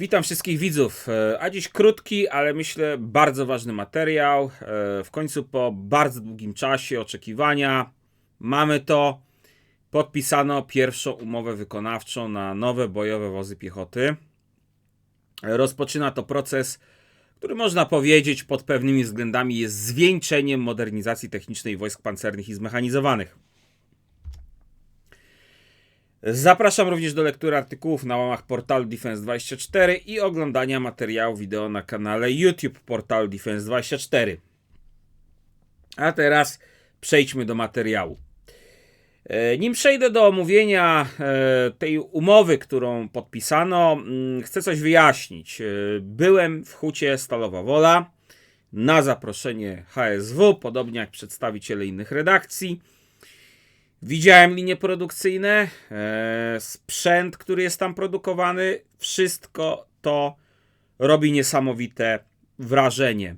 Witam wszystkich widzów. E, A dziś krótki, ale myślę bardzo ważny materiał. E, W końcu po bardzo długim czasie oczekiwania mamy to. Podpisano pierwszą umowę wykonawczą na nowe bojowe wozy piechoty. Rozpoczyna to proces, który można powiedzieć pod pewnymi względami jest zwieńczeniem modernizacji technicznej wojsk pancernych i zmechanizowanych. Zapraszam również do lektury artykułów na łamach portalu Defense24 i oglądania materiału wideo na kanale YouTube portalu Defense24. A teraz przejdźmy do materiału. E, Nim przejdę do omówienia e, tej umowy, którą podpisano, mm, chcę coś wyjaśnić. E, Byłem w hucie Stalowa Wola na zaproszenie HSW, podobnie jak przedstawiciele innych redakcji. Widziałem linie produkcyjne, e, sprzęt, który jest tam produkowany. Wszystko to robi niesamowite wrażenie.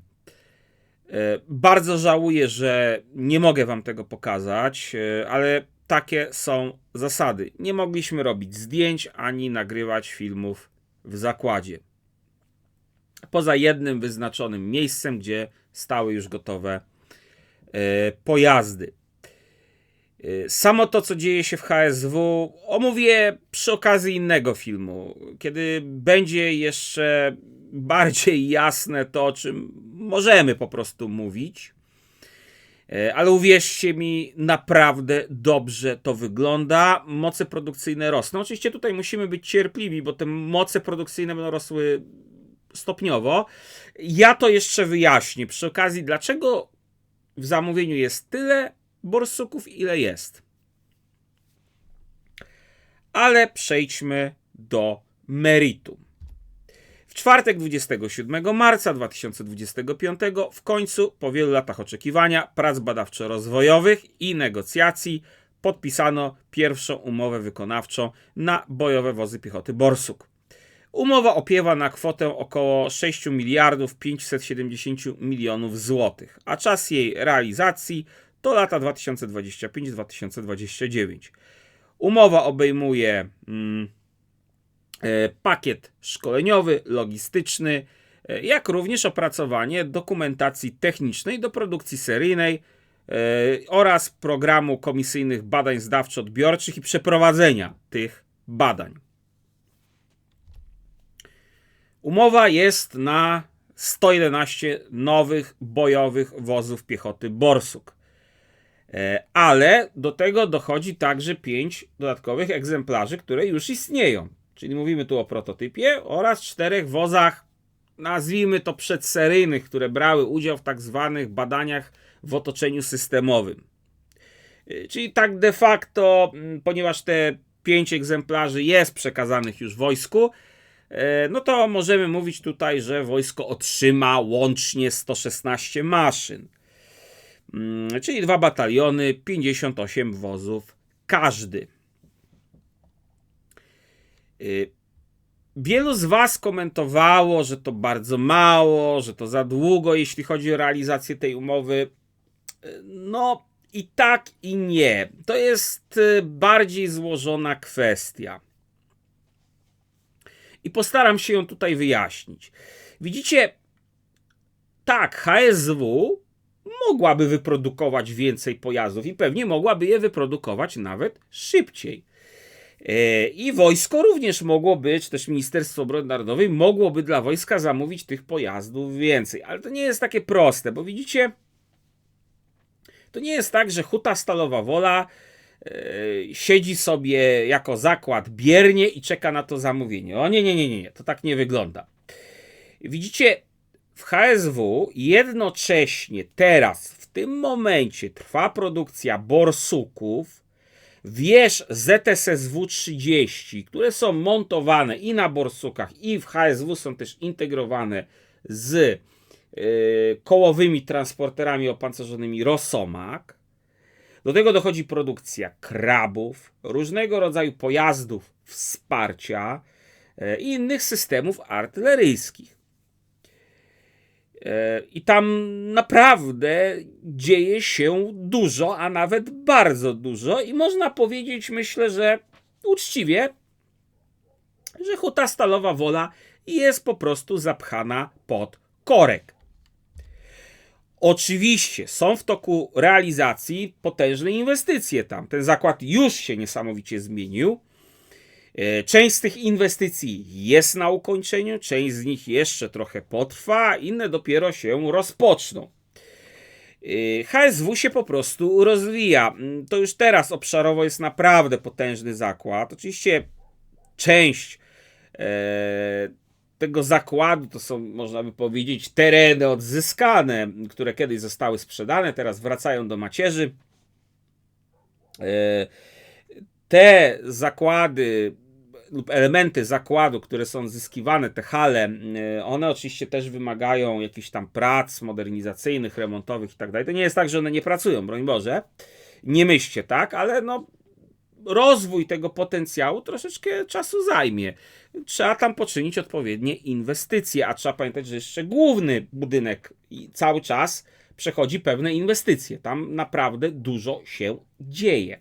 E, bardzo żałuję, że nie mogę Wam tego pokazać, e, ale takie są zasady. Nie mogliśmy robić zdjęć ani nagrywać filmów w zakładzie. Poza jednym wyznaczonym miejscem, gdzie stały już gotowe pojazdy. Y, Samo to, co dzieje się w HSW, omówię przy okazji innego filmu, kiedy będzie jeszcze bardziej jasne to, o czym możemy po prostu mówić. Y, Ale uwierzcie mi, naprawdę dobrze to wygląda. Moce produkcyjne rosną. Oczywiście tutaj musimy być cierpliwi, bo te moce produkcyjne będą rosły stopniowo. Ja to jeszcze wyjaśnię przy okazji, dlaczego w zamówieniu jest tyle borsuków, ile jest. Ale przejdźmy do meritum. W czwartek 27 marca 2025 w końcu po wielu latach oczekiwania, prac badawczo-rozwojowych i negocjacji podpisano pierwszą umowę wykonawczą na bojowe wozy piechoty Borsuk. Umowa opiewa na kwotę około 6 miliardów 570 milionów złotych, a czas jej realizacji to lata 2025-2029. Umowa obejmuje mm, e, pakiet szkoleniowy, logistyczny, e, jak również opracowanie dokumentacji technicznej do produkcji seryjnej e, oraz programu komisyjnych badań zdawczo-odbiorczych i przeprowadzenia tych badań. Umowa jest na 111 nowych bojowych wozów piechoty Borsuk. E, Ale do tego dochodzi także 5 dodatkowych egzemplarzy, które już istnieją. Czyli mówimy tu o prototypie oraz czterech wozach, nazwijmy to przedseryjnych, które brały udział w tak zwanych badaniach w otoczeniu systemowym. E, Czyli tak de facto, ponieważ te 5 egzemplarzy jest przekazanych już wojsku, e, no to możemy mówić tutaj, że wojsko otrzyma łącznie 116 maszyn. Mm, czyli dwa bataliony, 58 wozów każdy. Y, Wielu z Was komentowało, że to bardzo mało, że to za długo, jeśli chodzi o realizację tej umowy. Y, No i tak, i nie. To jest y, bardziej złożona kwestia. I postaram się ją tutaj wyjaśnić. Widzicie, tak, HSW mogłaby wyprodukować więcej pojazdów i pewnie mogłaby je wyprodukować nawet szybciej. E, I wojsko również mogłoby, czy też Ministerstwo Obrony Narodowej mogłoby dla wojska zamówić tych pojazdów więcej. Ale to nie jest takie proste, bo widzicie, to nie jest tak, że Huta Stalowa Wola e, siedzi sobie jako zakład biernie i czeka na to zamówienie. O nie, nie, nie, nie, nie, to tak nie wygląda. Widzicie, w HSW jednocześnie teraz, w tym momencie trwa produkcja borsuków, wież ZSSW-30, które są montowane i na borsukach, i w HSW są też integrowane z yy, kołowymi transporterami opancerzonymi Rosomak. Do tego dochodzi produkcja krabów, różnego rodzaju pojazdów wsparcia yy, i innych systemów artyleryjskich. E, I tam naprawdę dzieje się dużo, a nawet bardzo dużo, i można powiedzieć, myślę, że uczciwie, że Huta Stalowa Wola jest po prostu zapchana pod korek. Oczywiście są w toku realizacji potężne inwestycje tam. Ten zakład już się niesamowicie zmienił. E, część z tych inwestycji jest na ukończeniu, część z nich jeszcze trochę potrwa, inne dopiero się rozpoczną. E, HSW się po prostu rozwija. Mm, to już teraz obszarowo jest naprawdę potężny zakład. Oczywiście część e, tego zakładu to są, można by powiedzieć, tereny odzyskane, które kiedyś zostały sprzedane, teraz wracają do macierzy. Te zakłady lub elementy zakładu, które są zyskiwane, te hale, y, one oczywiście też wymagają jakichś tam prac modernizacyjnych, remontowych i tak dalej. To nie jest tak, że one nie pracują, broń Boże. Nie myślcie tak, ale no rozwój tego potencjału troszeczkę czasu zajmie. Trzeba tam poczynić odpowiednie inwestycje, a trzeba pamiętać, że jeszcze główny budynek cały czas przechodzi pewne inwestycje. Tam naprawdę dużo się dzieje.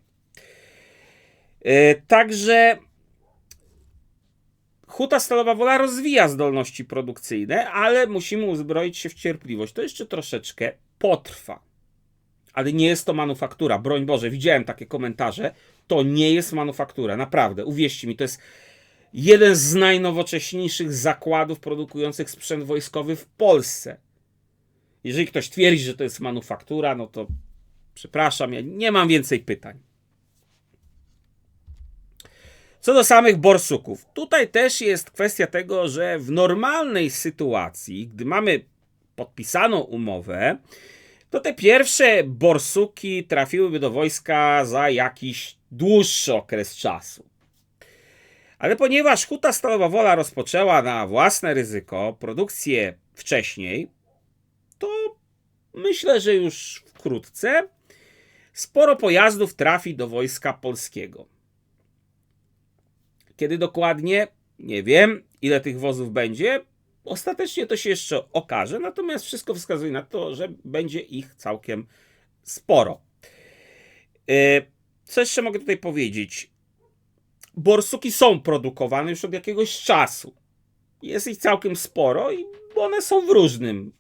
Y, także Huta Stalowa Wola rozwija zdolności produkcyjne, ale musimy uzbroić się w cierpliwość. To jeszcze troszeczkę potrwa. Ale nie jest to manufaktura. Broń Boże, widziałem takie komentarze. To nie jest manufaktura, naprawdę. Uwierzcie mi, to jest jeden z najnowocześniejszych zakładów produkujących sprzęt wojskowy w Polsce. Jeżeli ktoś twierdzi, że to jest manufaktura, no to przepraszam, ja nie mam więcej pytań. Co do samych borsuków, tutaj też jest kwestia tego, że w normalnej sytuacji, gdy mamy podpisaną umowę, to te pierwsze borsuki trafiłyby do wojska za jakiś dłuższy okres czasu. Ale ponieważ Huta Stalowa Wola rozpoczęła na własne ryzyko produkcję wcześniej, to myślę, że już wkrótce sporo pojazdów trafi do wojska polskiego. Kiedy dokładnie? Nie wiem. Ile tych wozów będzie? Ostatecznie to się jeszcze okaże, natomiast wszystko wskazuje na to, że będzie ich całkiem sporo. E, co jeszcze mogę tutaj powiedzieć? Borsuki są produkowane już od jakiegoś czasu. Jest ich całkiem sporo i one są w różnym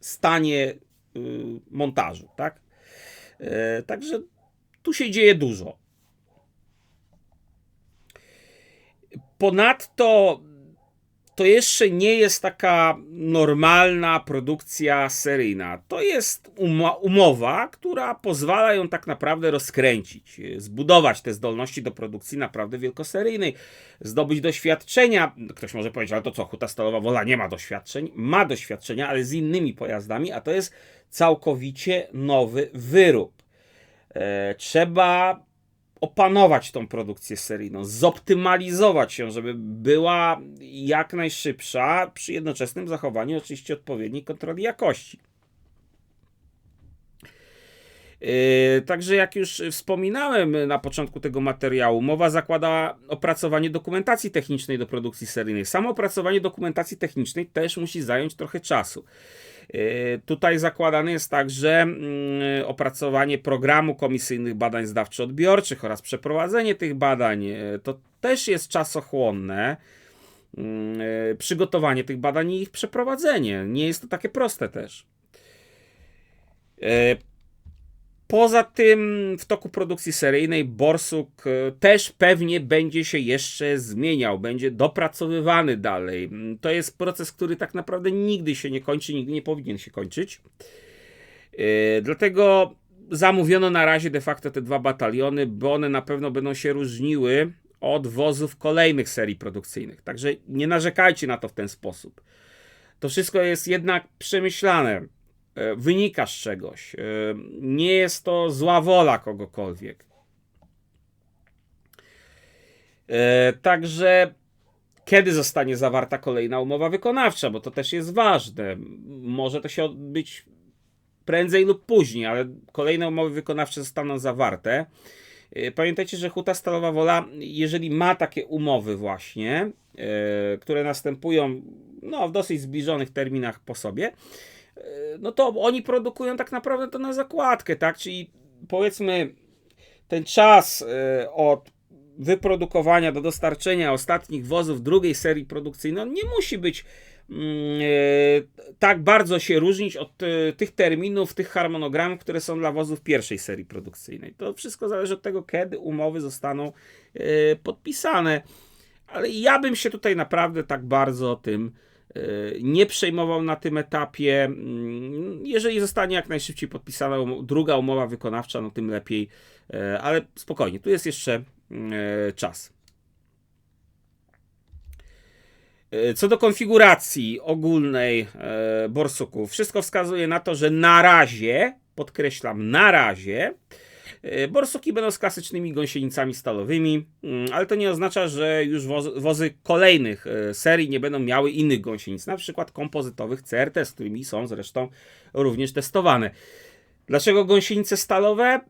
stanie y, montażu, tak? E, także tu się dzieje dużo. Ponadto to jeszcze nie jest taka normalna produkcja seryjna. To jest umowa, która pozwala ją tak naprawdę rozkręcić, zbudować te zdolności do produkcji naprawdę wielkoseryjnej, zdobyć doświadczenia. Ktoś może powiedzieć, ale to co, Huta Stalowa Wola nie ma doświadczeń? Ma doświadczenia, ale z innymi pojazdami, a to jest całkowicie nowy wyrób. E, trzeba opanować tą produkcję seryjną, zoptymalizować ją, żeby była jak najszybsza, przy jednoczesnym zachowaniu oczywiście odpowiedniej kontroli jakości. Yy, także jak już wspominałem na początku tego materiału, mowa zakłada opracowanie dokumentacji technicznej do produkcji seryjnej. Samo opracowanie dokumentacji technicznej też musi zająć trochę czasu. E, tutaj zakładane jest także mm, opracowanie programu komisyjnych badań zdawczo-odbiorczych oraz przeprowadzenie tych badań. E, to też jest czasochłonne. Mm, e, przygotowanie tych badań i ich przeprowadzenie. Nie jest to takie proste też. Poza tym w toku produkcji seryjnej borsuk e, też pewnie będzie się jeszcze zmieniał, będzie dopracowywany dalej. Mm, to jest proces, który tak naprawdę nigdy się nie kończy, nigdy nie powinien się kończyć. Yy, dlatego zamówiono na razie de facto te dwa bataliony, bo one na pewno będą się różniły od wozów kolejnych serii produkcyjnych. Także nie narzekajcie na to w ten sposób. To wszystko jest jednak przemyślane. E, wynika z czegoś. E, nie jest to zła wola kogokolwiek. E, także kiedy zostanie zawarta kolejna umowa wykonawcza, bo to też jest ważne. Może to się odbyć prędzej lub później, ale kolejne umowy wykonawcze zostaną zawarte. Pamiętajcie, że Huta Stalowa Wola, jeżeli ma takie umowy właśnie, które następują no, w dosyć zbliżonych terminach po sobie, no to oni produkują tak naprawdę to na zakładkę, tak? Czyli powiedzmy ten czas e, od wyprodukowania, do dostarczenia ostatnich wozów drugiej serii produkcyjnej, on nie musi być mm, e, tak bardzo się różnić od e, tych terminów, tych harmonogramów, które są dla wozów pierwszej serii produkcyjnej. To wszystko zależy od tego, kiedy umowy zostaną e, podpisane. Ale ja bym się tutaj naprawdę tak bardzo tym e, nie przejmował na tym etapie. Mm, Jeżeli zostanie jak najszybciej podpisana um- druga umowa wykonawcza, no tym lepiej. E, Ale spokojnie, tu jest jeszcze e, czas. Co do konfiguracji ogólnej borsuków, wszystko wskazuje na to, że na razie, podkreślam, na razie, borsuki będą z klasycznymi gąsienicami stalowymi, mm, ale to nie oznacza, że już wozy, wozy kolejnych e, serii nie będą miały innych gąsienic, na przykład kompozytowych CRT, z którymi są zresztą również testowane. Dlaczego gąsienice stalowe?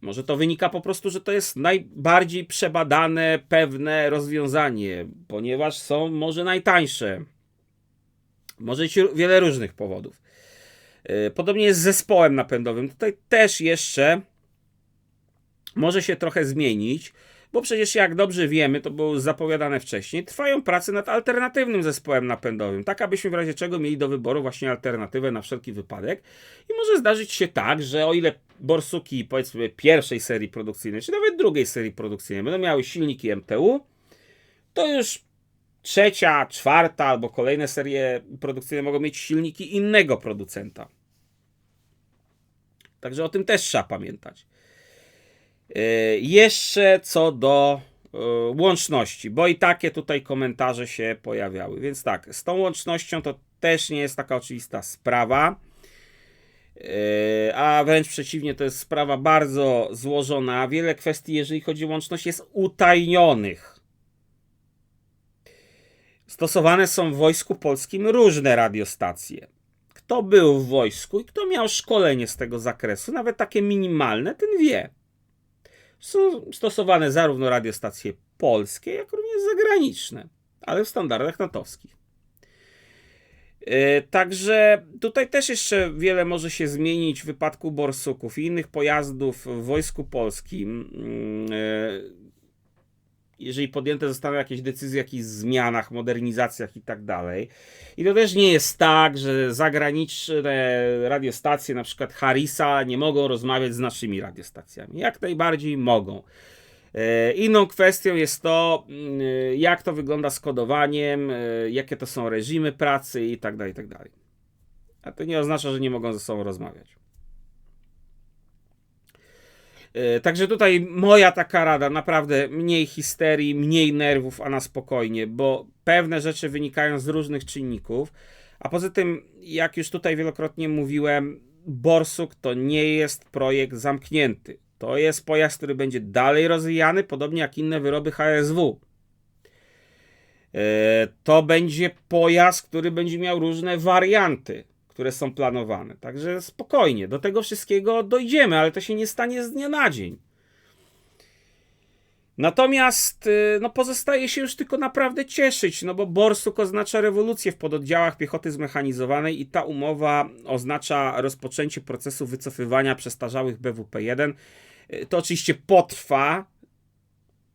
Może to wynika po prostu, że to jest najbardziej przebadane, pewne rozwiązanie, ponieważ są może najtańsze. Może być wiele różnych powodów. Yy, Podobnie jest z zespołem napędowym. Tutaj też jeszcze może się trochę zmienić, bo przecież jak dobrze wiemy, to było zapowiadane wcześniej, trwają prace nad alternatywnym zespołem napędowym, tak abyśmy w razie czego mieli do wyboru właśnie alternatywę na wszelki wypadek. I może zdarzyć się tak, że o ile borsuki powiedzmy pierwszej serii produkcyjnej, czy nawet drugiej serii produkcyjnej będą miały silniki MTU, to już trzecia, czwarta albo kolejne serie produkcyjne mogą mieć silniki innego producenta. Także o tym też trzeba pamiętać. Yy, Jeszcze co do yy, łączności, bo i takie tutaj komentarze się pojawiały. Więc tak, z tą łącznością to też nie jest taka oczywista sprawa. Yy, A wręcz przeciwnie, to jest sprawa bardzo złożona. Wiele kwestii, jeżeli chodzi o łączność, jest utajnionych. Stosowane są w Wojsku Polskim różne radiostacje. Kto był w wojsku i kto miał szkolenie z tego zakresu, nawet takie minimalne, ten wie. Są stosowane zarówno radiostacje polskie, jak również zagraniczne, ale w standardach natowskich. Yy, Także tutaj też jeszcze wiele może się zmienić w wypadku borsuków i innych pojazdów w Wojsku Polskim. Jeżeli podjęte zostaną jakieś decyzje o jakichś zmianach, modernizacjach i tak dalej. I to też nie jest tak, że zagraniczne radiostacje, na przykład Harrisa, nie mogą rozmawiać z naszymi radiostacjami. Jak najbardziej mogą. E, Inną kwestią jest to, mm, jak to wygląda z kodowaniem, e, jakie to są reżimy pracy i tak dalej, i tak dalej. A to nie oznacza, że nie mogą ze sobą rozmawiać. E, Także tutaj moja taka rada, naprawdę mniej histerii, mniej nerwów, a na spokojnie, bo pewne rzeczy wynikają z różnych czynników. A poza tym, jak już tutaj wielokrotnie mówiłem, Borsuk to nie jest projekt zamknięty. To jest pojazd, który będzie dalej rozwijany, podobnie jak inne wyroby HSW. E, To będzie pojazd, który będzie miał różne warianty, które są planowane. Także spokojnie, do tego wszystkiego dojdziemy, ale to się nie stanie z dnia na dzień. Natomiast y, no, pozostaje się już tylko naprawdę cieszyć, no bo Borsuk oznacza rewolucję w pododdziałach piechoty zmechanizowanej i ta umowa oznacza rozpoczęcie procesu wycofywania przestarzałych BWP-1. Y, To oczywiście potrwa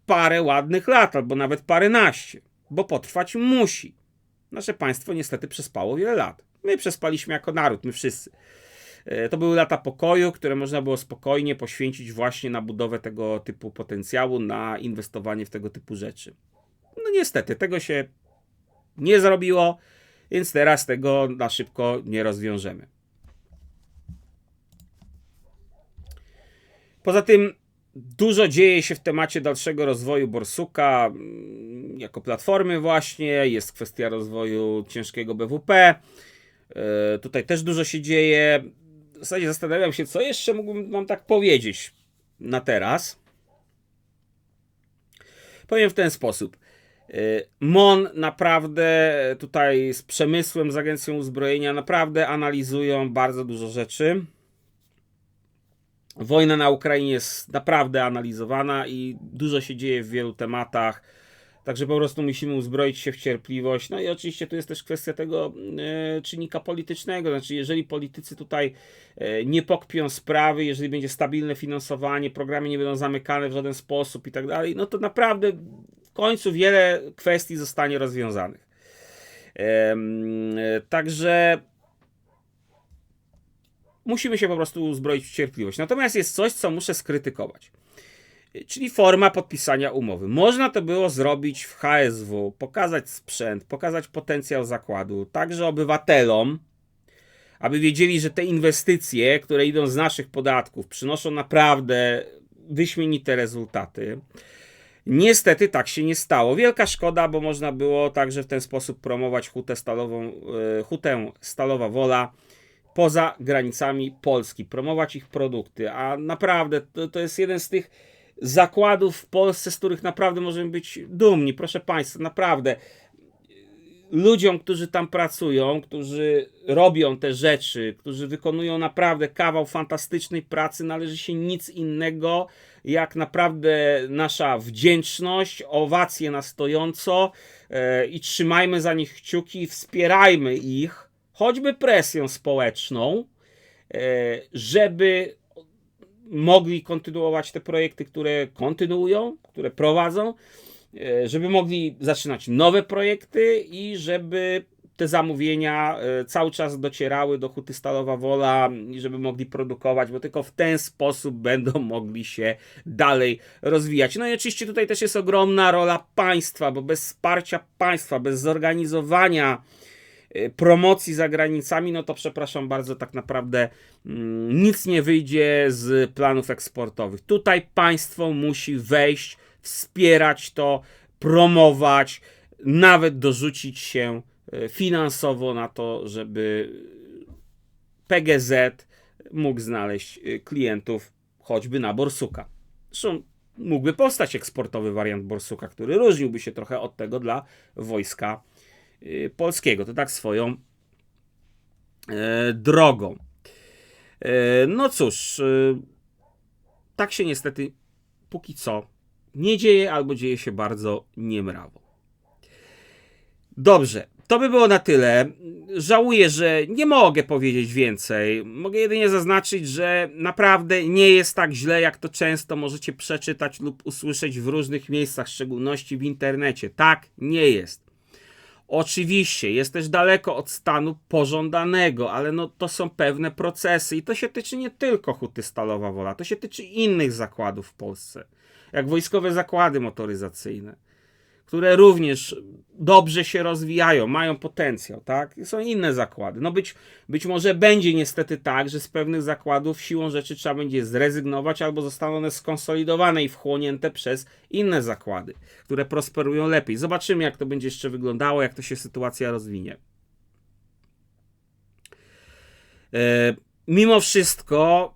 parę ładnych lat, albo nawet paręnaście, bo potrwać musi. Nasze państwo niestety przespało wiele lat. My przespaliśmy jako naród, my wszyscy. E, To były lata pokoju, które można było spokojnie poświęcić właśnie na budowę tego typu potencjału, na inwestowanie w tego typu rzeczy. No niestety, tego się nie zrobiło, więc teraz tego na szybko nie rozwiążemy. Poza tym dużo dzieje się w temacie dalszego rozwoju Borsuka mm, jako platformy właśnie, jest kwestia rozwoju ciężkiego BWP. E, Tutaj też dużo się dzieje. W zasadzie zastanawiam się, co jeszcze mógłbym wam tak powiedzieć na teraz. Powiem w ten sposób. E, MON naprawdę tutaj z przemysłem, z Agencją Uzbrojenia naprawdę analizują bardzo dużo rzeczy. Wojna na Ukrainie jest naprawdę analizowana i dużo się dzieje w wielu tematach. Także po prostu musimy uzbroić się w cierpliwość. No i oczywiście tu jest też kwestia tego e, czynnika politycznego. Znaczy, jeżeli politycy tutaj e, nie pokpią sprawy, jeżeli będzie stabilne finansowanie, programy nie będą zamykane w żaden sposób i tak dalej, no to naprawdę w końcu wiele kwestii zostanie rozwiązanych. E, także musimy się po prostu uzbroić w cierpliwość. Natomiast jest coś, co muszę skrytykować czyli forma podpisania umowy. Można to było zrobić w HSW, pokazać sprzęt, pokazać potencjał zakładu, także obywatelom, aby wiedzieli, że te inwestycje, które idą z naszych podatków, przynoszą naprawdę wyśmienite rezultaty. Niestety tak się nie stało. Wielka szkoda, bo można było także w ten sposób promować hutę, stalową, e, hutę Stalowa Wola poza granicami Polski, promować ich produkty, a naprawdę to, to jest jeden z tych zakładów w Polsce, z których naprawdę możemy być dumni. Proszę Państwa, naprawdę. Ludziom, którzy tam pracują, którzy robią te rzeczy, którzy wykonują naprawdę kawał fantastycznej pracy, należy się nic innego jak naprawdę nasza wdzięczność, owacje na stojąco e, i trzymajmy za nich kciuki, wspierajmy ich, choćby presją społeczną, e, żeby mogli kontynuować te projekty, które kontynuują, które prowadzą, e, żeby mogli zaczynać nowe projekty i żeby te zamówienia e, cały czas docierały do Huty Stalowa Wola i żeby mogli produkować, bo tylko w ten sposób będą mogli się dalej rozwijać. No i oczywiście tutaj też jest ogromna rola państwa, bo bez wsparcia państwa, bez zorganizowania promocji za granicami, no to przepraszam bardzo, tak naprawdę mm, nic nie wyjdzie z planów eksportowych. Tutaj państwo musi wejść, wspierać to, promować, nawet dorzucić się y, finansowo na to, żeby PGZ mógł znaleźć y, klientów choćby na Borsuka. Zresztą mógłby powstać eksportowy wariant Borsuka, który różniłby się trochę od tego dla wojska Y, polskiego. To tak swoją e, drogą. E, no cóż, e, tak się niestety póki co nie dzieje, albo dzieje się bardzo niemrawo. Dobrze, to by było na tyle. Żałuję, że nie mogę powiedzieć więcej. Mogę jedynie zaznaczyć, że naprawdę nie jest tak źle, jak to często możecie przeczytać lub usłyszeć w różnych miejscach, w szczególności w internecie. Tak, nie jest. Oczywiście jest też daleko od stanu pożądanego, ale no to są pewne procesy i to się tyczy nie tylko Huty Stalowa Wola, to się tyczy innych zakładów w Polsce, jak wojskowe zakłady motoryzacyjne które również dobrze się rozwijają, mają potencjał, tak? Są inne zakłady. No być, być może będzie niestety tak, że z pewnych zakładów siłą rzeczy trzeba będzie zrezygnować albo zostaną one skonsolidowane i wchłonięte przez inne zakłady, które prosperują lepiej. Zobaczymy, jak to będzie jeszcze wyglądało, jak to się sytuacja rozwinie. E, mimo wszystko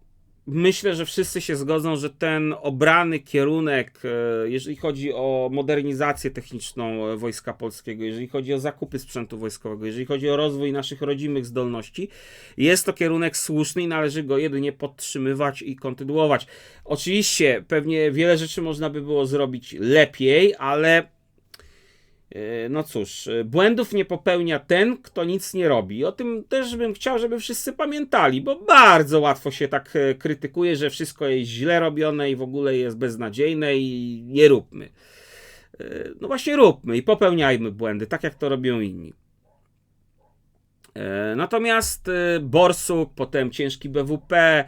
myślę, że wszyscy się zgodzą, że ten obrany kierunek, e, jeżeli chodzi o modernizację techniczną e, Wojska Polskiego, jeżeli chodzi o zakupy sprzętu wojskowego, jeżeli chodzi o rozwój naszych rodzimych zdolności, jest to kierunek słuszny i należy go jedynie podtrzymywać i kontynuować. Oczywiście pewnie wiele rzeczy można by było zrobić lepiej, ale no cóż, e, błędów nie popełnia ten, kto nic nie robi. O tym też bym chciał, żeby wszyscy pamiętali, bo bardzo łatwo się tak e, krytykuje, że wszystko jest źle robione i w ogóle jest beznadziejne i nie róbmy. No właśnie róbmy i popełniajmy błędy, tak jak to robią inni. Natomiast Borsuk, potem ciężki BWP,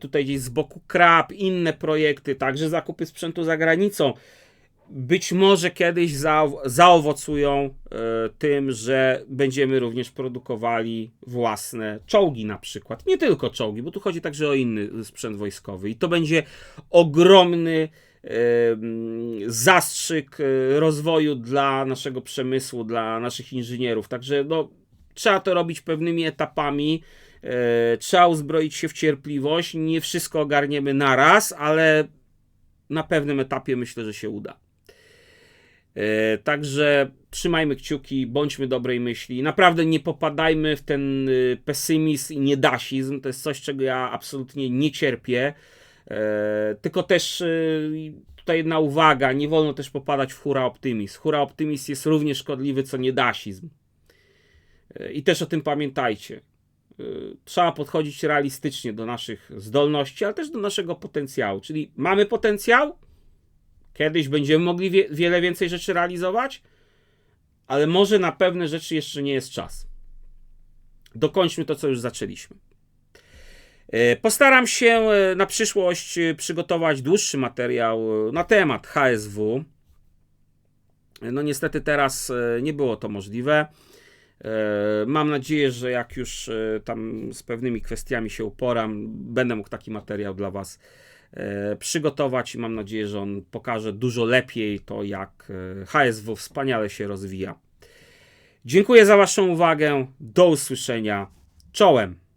tutaj gdzieś z boku Krab, inne projekty, także zakupy sprzętu za granicą być może kiedyś zaowocują e, tym, że będziemy również produkowali własne czołgi na przykład. Nie tylko czołgi, bo tu chodzi także o inny sprzęt wojskowy i to będzie ogromny e, zastrzyk e, rozwoju dla naszego przemysłu, dla naszych inżynierów. Także no, trzeba to robić pewnymi etapami. Trzeba uzbroić się w cierpliwość. Nie wszystko ogarniemy naraz, ale na pewnym etapie myślę, że się uda. E, także trzymajmy kciuki, bądźmy dobrej myśli. Naprawdę nie popadajmy w ten y, pesymizm i niedasizm. To jest coś, czego ja absolutnie nie cierpię. E, tylko też tutaj jedna uwaga, nie wolno też popadać w hura optymizm. Hura optymizm jest równie szkodliwy co niedasizm. E, I też o tym pamiętajcie. E, Trzeba podchodzić realistycznie do naszych zdolności, ale też do naszego potencjału. Czyli mamy potencjał, kiedyś będziemy mogli wie, wiele więcej rzeczy realizować, ale może na pewne rzeczy jeszcze nie jest czas. Dokończmy to, co już zaczęliśmy. E, Postaram się e, na przyszłość e, przygotować dłuższy materiał na temat HSW. No niestety teraz nie było to możliwe. Mam nadzieję, że jak już tam z pewnymi kwestiami się uporam, będę mógł taki materiał dla Was przygotować i mam nadzieję, że on pokaże dużo lepiej to, jak e, HSW wspaniale się rozwija. Dziękuję za Waszą uwagę. Do usłyszenia. Czołem.